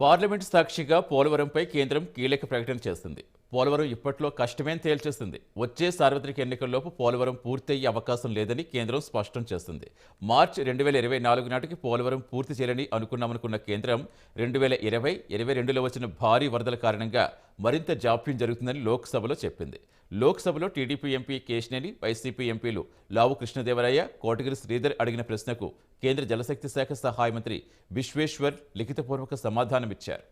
Parliament సాక్షిగా పోలవరంపై కేంద్రం కీలక ప్రకటన చేస్తుంది పోలవరం ఇప్పట్లో కష్టమేం తేల్చేస్తుంది వచ్చే సార్వత్రిక ఎన్నికల్లోపు పోలవరం పూర్తయ్యే అవకాశం లేదని కేంద్రం స్పష్టం చేస్తుంది మార్చి రెండు వేల ఇరవై నాలుగు నాటికి పోలవరం పూర్తి చేయాలని అనుకున్నామనుకున్న కేంద్రం రెండు వేల ఇరవై ఇరవై రెండులో వచ్చిన భారీ వరదల కారణంగా మరింత జాప్యం జరుగుతుందని లోక్సభలో చెప్పింది. లోక్సభలో టీడీపీ ఎంపీ కేశినేని వైసీపీ ఎంపీలు లావు కృష్ణదేవరాయ కోటగిరి శ్రీధర్ అడిగిన ప్రశ్నకు కేంద్ర జలశక్తి శాఖ సహాయ మంత్రి విశ్వేశ్వర్ లిఖితపూర్వక సమాధానమిచ్చారు.